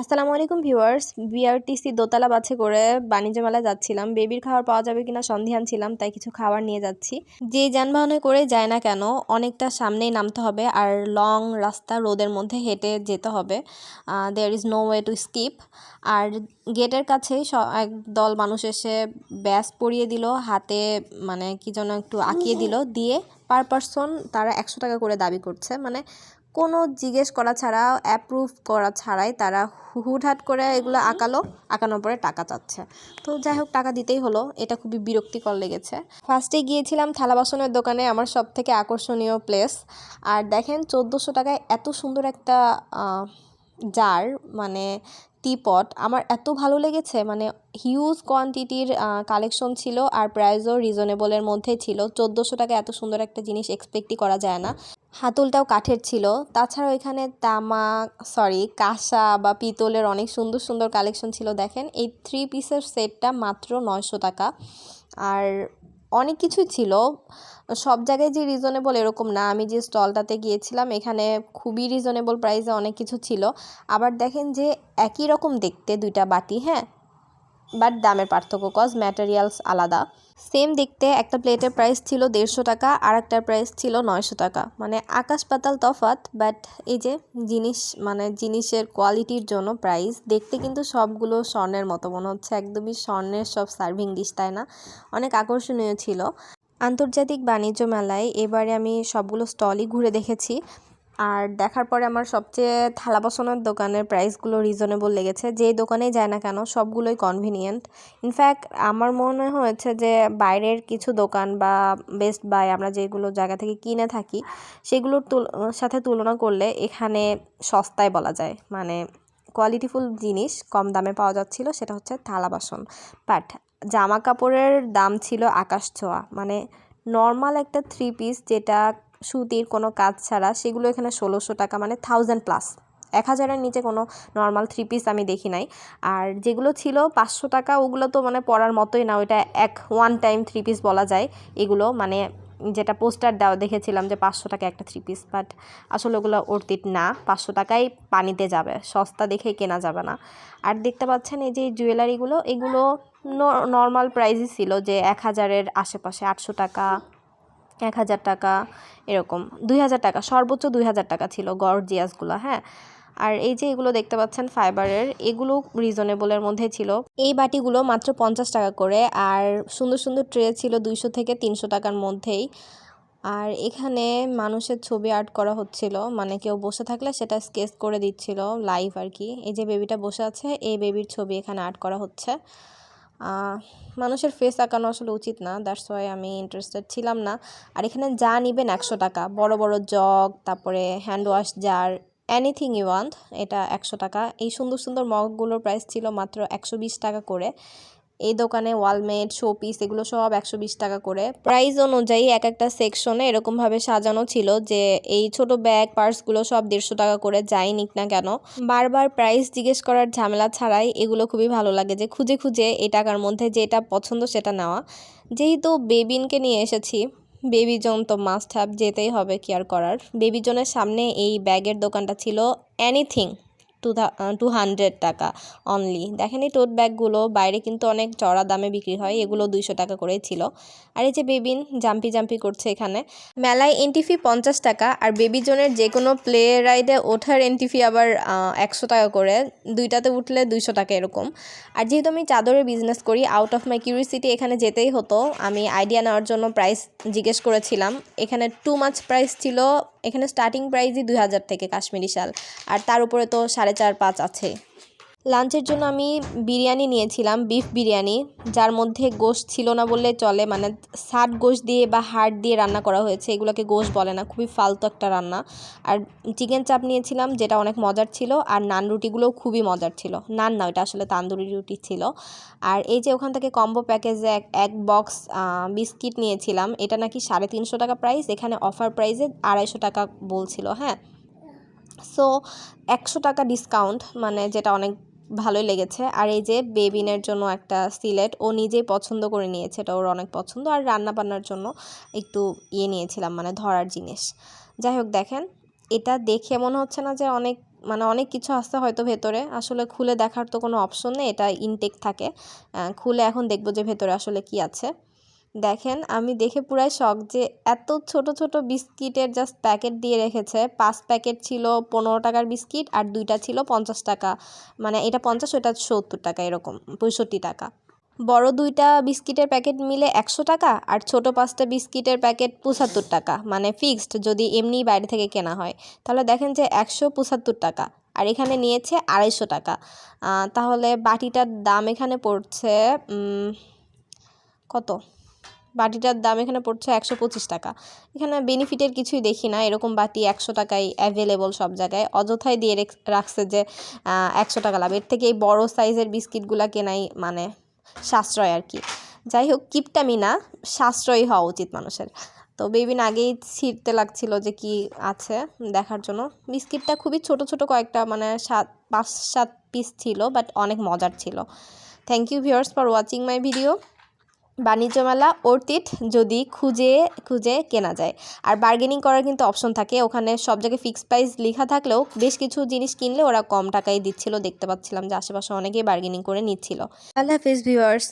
আসসালামু আলাইকুম viewers, BRTC দোতলা বাসে করে বাণিজ্য মেলায় যাচ্ছিলাম। বেবির খাবার পাওয়া যাবে কিনা সন্ধিহান ছিলাম তাই কিছু খাবার নিয়ে যাচ্ছি। যে যানবাহনে করে যায় না কেন, অনেকটা সামনেই নামতে হবে আর লং রাস্তা রোদের মধ্যে হেঁটে যেতে হবে। There is no way to skip আর গেটের কাছেই এক দল মানুষ এসে ব্যাস পরিয়ে দিল, হাতে মানে কি যেন একটু আঁকিয়ে দিল, দিয়ে পার পারসন তারা একশো টাকা করে দাবি করছে। মানে কোনো জিজ্ঞেস করা ছাড়া অ্যাপ্রুভ করা ছাড়াই তারা হুটহাট করে এগুলো আঁকালো, আঁকানোর পরে টাকা চাচ্ছে। তো যাই হোক, টাকা দিতেই হলো। এটা খুবই বিরক্তিকর লেগেছে। ফার্স্টে গিয়েছিলাম থালা বাসনের দোকানে, আমার সব থেকে আকর্ষণীয় প্লেস আর দেখেন, চোদ্দোশো টাকায় এত সুন্দর একটা জার মানে টিপট আমার এত ভালো লেগেছে মানে হিউজ কোয়ান্টিটির কালেকশন ছিল আর প্রাইসও রিজনেবলের মধ্যে ছিল। চোদ্দোশো টাকা এত সুন্দর একটা জিনিস এক্সপেক্টই করা যায় না। হাতলটাও কাঠের ছিল। তাছাড়াও এখানে তামা সরি কাঁসা বা পিতলের অনেক সুন্দর সুন্দর কালেকশন ছিল, দেখেন। এই থ্রি পিসের সেটটা মাত্র নয়শো টাকা। আর অনেক কিছুই ছিল। সব জায়গায় যে রিজনেবল এরকম না। আমি যে স্টলটাতে গিয়েছিলাম, এখানে খুবই রিজনেবল প্রাইসে অনেক কিছু ছিল। আবার দেখেন যে একই রকম দেখতে দুইটা বাটি হ্যাঁ? বাট দামের পার্থক্য কজ ম্যাটেরিয়ালস আলাদা। সেম দেখতে একটা প্লেটের প্রাইস ছিল দেড়শো টাকা, আর একটার প্রাইস ছিল নয়শো টাকা। মানে আকাশ পাতাল তফাত বাট এই যে জিনিস মানে জিনিসের কোয়ালিটির জন্য প্রাইস দেখতে কিন্তু সবগুলো স্বর্ণের মতো। মনে হচ্ছে একদমই স্বর্ণের সব সার্ভিং ডিশ তাই না? অনেক আকর্ষণীয় ছিল। আন্তর্জাতিক বাণিজ্য মেলায় এবারে আমি সবগুলো স্টলই ঘুরে দেখেছি। আর দেখার পরে আমার সবচেয়ে থালা বাসনের দোকানের প্রাইসগুলো রিজনেবল লেগেছে। যে দোকানেই যায় না কেন, সবগুলোই কনভিনিয়েন্ট ইনফ্যাক্ট আমার মনে হয়েছে যে বাইরের কিছু দোকান বা বেস্ট বাই আমরা যেগুলো জায়গা থেকে কিনে থাকি, সেগুলোর তুল, সাথে তুলনা করলে এখানে সস্তায় বলা যায়। মানে কোয়ালিটিফুল জিনিস কম দামে পাওয়া যাচ্ছিল, সেটা হচ্ছে থালা বাসন। বাট জামা কাপড়ের দাম ছিল আকাশ ছোঁয়া। মানে নর্মাল একটা থ্রি পিস যেটা সুতির কোনো কাজ ছাড়া, সেগুলো এখানে ষোলোশো টাকা মানে থাউজেন্ড প্লাস এক হাজারের নিচে কোনো নর্মাল থ্রি পিস আমি দেখি নাই। আর যেগুলো ছিল পাঁচশো টাকা, ওগুলো তো মানে পরার মতোই না, ওইটা এক ওয়ান টাইম থ্রি পিস বলা যায়। এগুলো মানে যেটা পোস্টার দেওয়া, দেখেছিলাম যে পাঁচশো টাকা একটা থ্রি পিস বাট আসলে ওগুলো অর্থিত না। পাঁচশো টাকাই পানিতে যাবে, সস্তা দেখেই কেনা যাবে না। আর দেখতে পাচ্ছেন এই যে জুয়েলারিগুলো এগুলো নর্মাল প্রাইসই ছিল যে এক হাজারের আশেপাশে আটশো টাকা। এক হাজার টাকা, এরকম। দুই হাজার টাকা, সর্বোচ্চ দুই হাজার টাকা ছিল গর্জিয়াসগুলো হ্যাঁ? আর এই যে এগুলো দেখতে পাচ্ছেন ফাইবারের, এগুলো রিজনেবলের মধ্যে ছিল। এই বাটিগুলো মাত্র পঞ্চাশ টাকা করে, আর সুন্দর সুন্দর ট্রে ছিল দুইশো থেকে তিনশো টাকার মধ্যেই। আর এখানে মানুষের ছবি আর্ট করা হচ্ছিল মানে কেউ বসে থাকলে সেটা স্কেচ করে দিচ্ছিল লাইভ আর কি। এই যে বেবিটা বসে আছে, এই বেবির ছবি এখানে আর্ট করা হচ্ছে। মানুষের ফেস আঁকানো আসলে উচিত না। দ্যাটস ওয়াই আমি ইন্টারেস্টেড ছিলাম না। আর এখানে যা নিবেন একশো টাকা। বড় বড় জগ, তারপরে hand wash jar anything you want এটা একশো টাকা। এই সুন্দর সুন্দর মগগুলোর প্রাইস ছিল মাত্র একশো বিশ টাকা করে। এই দোকানে ওয়ালমেট, শোপিস এগুলো সব একশো বিশ টাকা করে। প্রাইস অনুযায়ী এক একটা সেকশনে এরকমভাবে সাজানো ছিল যে এই ছোট ব্যাগ, পার্সগুলো সব দেড়শো টাকা করে যাই নিক না কেন। বারবার প্রাইস জিজ্ঞেস করার ঝামেলা ছাড়াই এগুলো খুবই ভালো লাগে যে খুঁজে খুঁজে এই টাকার মধ্যে যেটা পছন্দ সেটা নেওয়া। যেহেতু বেবিনকে নিয়ে এসেছি বেবি জোন তো মাস্ট হ্যাভ যেতেই হবে কেয়ার করার? বেবি জোনের সামনে এই ব্যাগের দোকানটা ছিল এনিথিং টু টু হান্ড্রেড টাকা অনলি দেখেন এই টোট ব্যাগগুলো বাইরে কিন্তু অনেক চড়া দামে বিক্রি হয়, এগুলো দুইশো টাকা করেই ছিল। আর এই যে বেবিন জাম্পি জাম্পি করছে এখানে। মেলায় এন্টিফি পঞ্চাশ টাকা, আর বেবি জোনের যে কোনো প্লে রাইডে ওঠার এন্টিফি আবার একশো টাকা করে। দুইটাতে উঠলে দুইশো টাকা এরকম। আর যেহেতু আমি চাদরের বিজনেস করি আউট অফ মাই কিউরিসিটি এখানে যেতেই হতো। আমি আইডিয়া নেওয়ার জন্য প্রাইস জিজ্ঞেস করেছিলাম। এখানে টু মাছ প্রাইস ছিল এখানে স্টার্টিং প্রাইসই দুই হাজার থেকে কাশ্মীরি শাল। আর তার উপরে তো সাড়ে চার, পাঁচ আছে। লাঞ্চের জন্য আমি বিরিয়ানি নিয়েছিলাম বিফ বিরিয়ানি। যার মধ্যে গোশ ছিল না বললে চলে মানে সাট গোশ দিয়ে বা হাড় দিয়ে রান্না করা হয়েছে, এগুলোকে গোশ বলে না, খুবই ফালতু একটা রান্না। আর চিকেন চাপ নিয়েছিলাম, যেটা অনেক মজার ছিল, আর নান রুটিগুলোও খুবই মজার ছিল। নান না ওটা আসলে তান্দুরি রুটি ছিল। আর এই যে ওখান থেকে কম্বো প্যাকেজে এক এক বক্স বিস্কিট নিয়েছিলাম, এটা নাকি সাড়ে তিনশো টাকা প্রাইস এখানে অফার প্রাইসে আড়াইশো টাকা বলছিল হ্যাঁ। সো একশো টাকা ডিসকাউন্ট মানে যেটা অনেক ভালোই লেগেছে। আর এই যে বেবিনের জন্য একটা সিলেট, ও নিজেই পছন্দ করে নিয়েছে। এটা ওর অনেক পছন্দ। আর রান্না বান্নার জন্য একটু ইয়ে নিয়েছিলাম মানে ধরার জিনিস। যাই হোক, দেখেন, এটা দেখে মনে হচ্ছে না যে অনেক মানে অনেক কিছু আসতে হয়তো ভেতরে। আসলে খুলে দেখার তো কোনো অপশন নেই। এটা ইনটেক থাকে। খুলে এখন দেখব যে ভেতরে আসলে কি আছে। দেখেন, আমি দেখে পুরাই শখ যে এত ছোট ছোট বিস্কিটের জাস্ট প্যাকেট দিয়ে রেখেছে। পাঁচ প্যাকেট ছিল পনেরো টাকার বিস্কিট আর দুইটা ছিল পঞ্চাশ টাকা। মানে এটা পঞ্চাশ ওটা সত্তর টাকা এরকম, পঁয়ষট্টি টাকা। বড় দুইটা বিস্কিটের প্যাকেট মিলে একশো টাকা আর ছোট পাঁচটা বিস্কিটের প্যাকেট পঁচাত্তর টাকা। মানে ফিক্সড যদি এমনি বাইরে থেকে কেনা হয়। তাহলে দেখেন যে একশো পঁচাত্তর টাকা আর এখানে নিয়েছে আড়াইশো টাকা। তাহলে বাটিটার দাম এখানে পড়ছে কত? বাটিটার দাম এখানে পড়ছে একশো পঁচিশ টাকা। এখানে বেনিফিটের কিছুই দেখি না, এরকম বাটি একশো টাকায় অ্যাভেলেবল সব জায়গায়। অযথাই দিয়ে রেখ- রাখছে যে একশো টাকা লাভ। এর থেকে এই বড়ো সাইজের বিস্কিটগুলা কেনাই মানে সাশ্রয় আর কি। যাই হোক কিপটামি না সাশ্রয়ী হওয়া উচিত মানুষের। তো বেবিন আগেই ছিঁড়তে লাগছিল যে কি আছে দেখার জন্য। বিস্কিটটা খুবই ছোট ছোট কয়েকটা মানে সাত, পাঁচ, সাত পিস ছিল বাট অনেক মজার ছিল। Thank you viewers for watching my video বাণিজ্য মেলা অর্থিত যদি খুঁজে খুঁজে কেনা যায়। আর বার্গেনিং করার কিন্তু অপশন থাকে। ওখানে সব জায়গায় ফিক্সড প্রাইস লেখা থাকলেও বেশ কিছু জিনিস কিনলে ওরা কম টাকায় দিচ্ছিল। দেখতে পাচ্ছিলাম যে আশেপাশে অনেকেই বার্গেনিং করে নিচ্ছিল। আল্লাহ হাফিজ ভিউয়ার্স